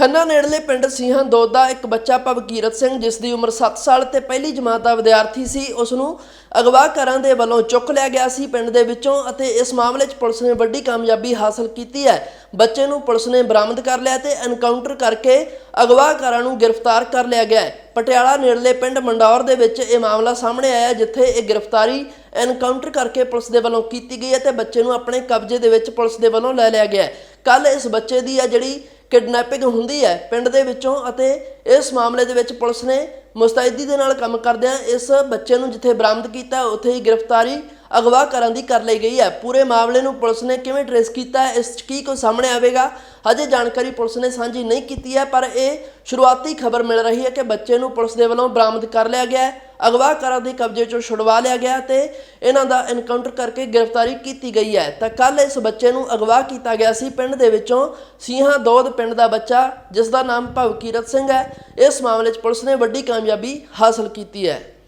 ਖੰਨਾ ਨੇੜਲੇ ਪਿੰਡ ਸੀਹਾਂ ਦੋਦ ਦਾ ਇੱਕ ਬੱਚਾ ਭਵਕੀਰਤ ਸਿੰਘ, ਜਿਸ ਦੀ ਉਮਰ 7 ਸਾਲ ਤੇ ਪਹਿਲੀ ਜਮਾਤ ਦਾ ਵਿਦਿਆਰਥੀ ਸੀ, ਉਸ ਨੂੰ ਅਗਵਾ ਅਗਵਾਕਾਰਾਂ ਦੇ ਵੱਲੋਂ ਚੁੱਕ ਲਿਆ ਗਿਆ ਸੀ ਪਿੰਡ ਦੇ ਵਿੱਚੋਂ ਅਤੇ ਇਸ ਮਾਮਲੇ 'ਚ ਪੁਲਿਸ ਨੇ ਵੱਡੀ ਕਾਮਯਾਬੀ ਹਾਸਲ ਕੀਤੀ ਹੈ। ਬੱਚੇ ਨੂੰ ਪੁਲਿਸ ਨੇ ਬਰਾਮਦ ਕਰ ਲਿਆ ਤੇ ਐਨਕਾਊਂਟਰ ਕਰਕੇ ਅਗਵਾਕਾਰਾਂ ਨੂੰ ਗ੍ਰਿਫਤਾਰ ਕਰ ਲਿਆ ਗਿਆ ਹੈ। ਪਟਿਆਲਾ ਨੇੜਲੇ ਪਿੰਡ ਮੰਡੌਰ ਦੇ ਵਿੱਚ ਇਹ ਮਾਮਲਾ ਸਾਹਮਣੇ ਆਇਆ ਜਿੱਥੇ ਇਹ ਗ੍ਰਿਫਤਾਰੀ ਐਨਕਾਊਂਟਰ ਕਰਕੇ ਪੁਲਿਸ ਦੇ ਵੱਲੋਂ ਕੀਤੀ ਗਈ ਹੈ ਤੇ ਬੱਚੇ ਨੂੰ ਆਪਣੇ ਕਬਜ਼ੇ ਦੇ ਵਿੱਚ ਪੁਲਿਸ ਦੇ ਵੱਲੋਂ ਲੈ ਲਿਆ ਗਿਆ ਹੈ। ਕੱਲ ਇਸ ਬੱਚੇ ਦੀ ਆ ਜਿਹੜੀ ਕਿਡਨੈਪਿੰਗ ਹੁੰਦੀ ਹੈ ਪਿੰਡ ਦੇ ਵਿੱਚੋਂ ਅਤੇ ਇਸ ਮਾਮਲੇ ਦੇ ਵਿੱਚ ਪੁਲਿਸ ਨੇ ਮੁਸਤੈਦੀ ਦੇ ਨਾਲ ਕੰਮ ਕਰਦਿਆਂ ਇਸ ਬੱਚੇ ਨੂੰ ਜਿੱਥੇ ਬਰਾਮਦ ਕੀਤਾ, ਉੱਥੇ ਹੀ ਗ੍ਰਿਫਤਾਰੀ ਅਗਵਾ ਕਰਨ ਦੀ ਕਰ ਲਈ ਗਈ ਹੈ। ਪੂਰੇ ਮਾਮਲੇ ਨੂੰ ਪੁਲਿਸ ਨੇ ਕਿਵੇਂ ਟਰੇਸ ਕੀਤਾ ਹੈ ਇਸ 'ਚ ਕੀ ਕੁਝ ਸਾਹਮਣੇ ਆਵੇਗਾ, ਹਜੇ ਜਾਣਕਾਰੀ ਪੁਲਿਸ ਨੇ ਸਾਂਝੀ ਨਹੀਂ ਕੀਤੀ ਹੈ, ਪਰ ਇਹ ਸ਼ੁਰੂਆਤੀ ਖਬਰ ਮਿਲ ਰਹੀ ਹੈ ਕਿ ਬੱਚੇ ਨੂੰ ਪੁਲਿਸ ਦੇ ਵੱਲੋਂ ਬਰਾਮਦ ਕਰ ਲਿਆ ਗਿਆ ਹੈ। ਅਗਵਾਕਾਰਾਂ ਦੇ ਕਬਜ਼ੇ 'ਚੋਂ ਛੁਡਵਾ ਲਿਆ ਗਿਆ ਤੇ ਇਹਨਾਂ ਦਾ ਐਨਕਾਊਂਟਰ ਕਰਕੇ ਗ੍ਰਿਫਤਾਰੀ ਕੀਤੀ ਗਈ ਹੈ। ਤਾਂ ਕੱਲ ਇਸ ਬੱਚੇ ਨੂੰ ਅਗਵਾ ਕੀਤਾ ਗਿਆ ਸੀ। ਪਿੰਡ ਦੇ ਵਿੱਚੋਂ ਸੀਹਾ ਦੌਦ ਪਿੰਡ ਦਾ ਬੱਚਾ ਜਿਸ ਦਾ ਨਾਮ ਭਵਕੀਰਤ ਸਿੰਘ ਹੈ, ਇਸ ਮਾਮਲੇ 'ਚ ਪੁਲਿਸ ਨੇ ਵੱਡੀ ਕਾਮਯਾਬੀ ਹਾਸਲ ਕੀਤੀ ਹੈ।